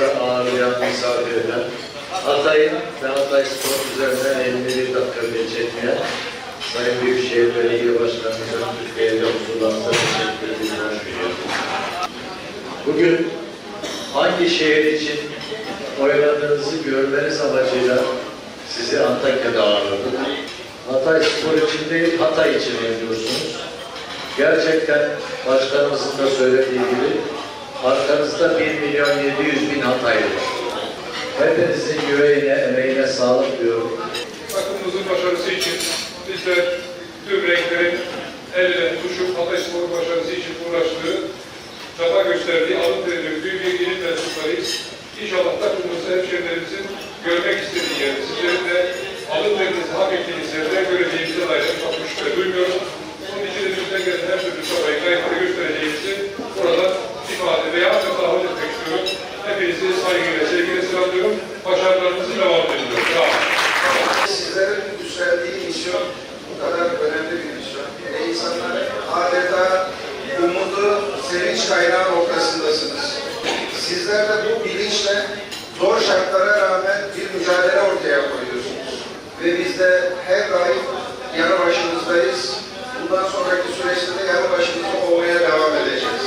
misafir eden, Hatay'ın ve Hatay Spor üzerine 51 dakika geçirmeye Sayın Büyükşehir Belediye Başkanımızın Türkiye'de husulatsa teşekkür biliyorum. Bugün hangi şehir için oynadığınızı görmeniz amacıyla sizi Antakya'da ağırladık. Hatay Spor için değil, Hatay için oynuyorsunuz. Gerçekten başkanımızın da söylediği gibi arkanızda 1 milyon 700 bin Hataylı var. Hepinizin yüreğine, emeğine sağlık diyorum. takımımızın başarısı için bizler tüm renklerin el ele tutuşup Hatay Spor başarısı için uğraştığı, çaba gösterdiği, alın teri döktüğü bir ilim mensuplarıyız. İnşallah takımımızı hemşehrilerimizin görmek istediği yerde, sizlerin sevinç kaynağı noktasındasınız. Sizler de bu bilinçle zor şartlara rağmen bir mücadele ortaya koyuyorsunuz. Ve biz de her daim yanı başınızdayız. Bundan sonraki süreçte de yanı başınızda olmaya devam edeceğiz.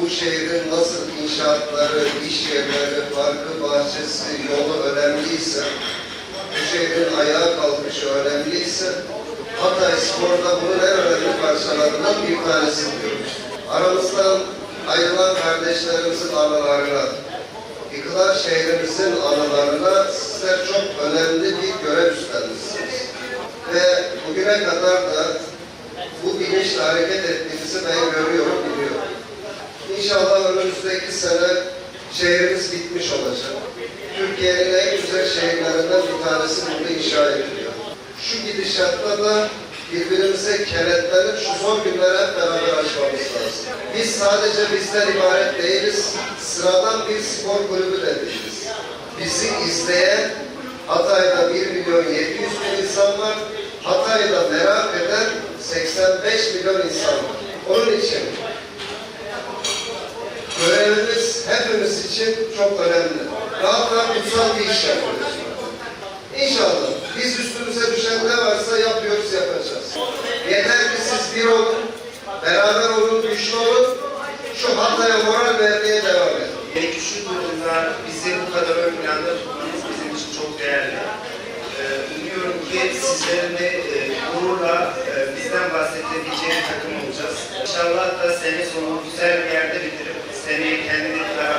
bu şehrin nasıl inşaatları, iş yerleri, parkı, bahçesi, yolu önemliyse, bu şehrin ayağa kalkışı önemliyse, Hatay Spor'da bunun en önemli parçalarından bir tanesi diyoruz. Aramızdan ayrılan kardeşlerimizin anılarına, yıkılan şehrimizin anılarına sizler çok önemli bir görev üstlenmişsiniz. Ve bugüne kadar da bu bilinçle hareket ettiğinizi ben görüyorum, biliyorum. İnşallah önümüzdeki sene şehrimiz bitmiş olacak. Türkiye'nin en güzel şehirlerinden bir tanesi burada inşa ediliyor. Şu gidişatta da birbirimize kenetlenip şu zor günleri hep beraber aşmamız lazım. Biz sadece bizden ibaret değiliz, sıradan bir spor kulübü de değiliz. Bizi izleyen Hatay'da 1 milyon 700 bin insan var, Hatay'da merak eden 85 milyon insan var. Onun için Görevimiz hepimiz için çok önemli. Rahat rahat kutsal bir iş yapıyoruz. Bir olun, beraber olun, güçlü olun. Şu Hatay'a moral vermeye devam edin. Şu durumda bizi bu kadar ön planda tutmanız bizim için çok değerli. Ee, umuyorum ki sizlerin de e, gururla e, bizden bahsedebileceği takım olacağız. İnşallah da sene sonu güzel bir yerde bitirip seneye kendi ligler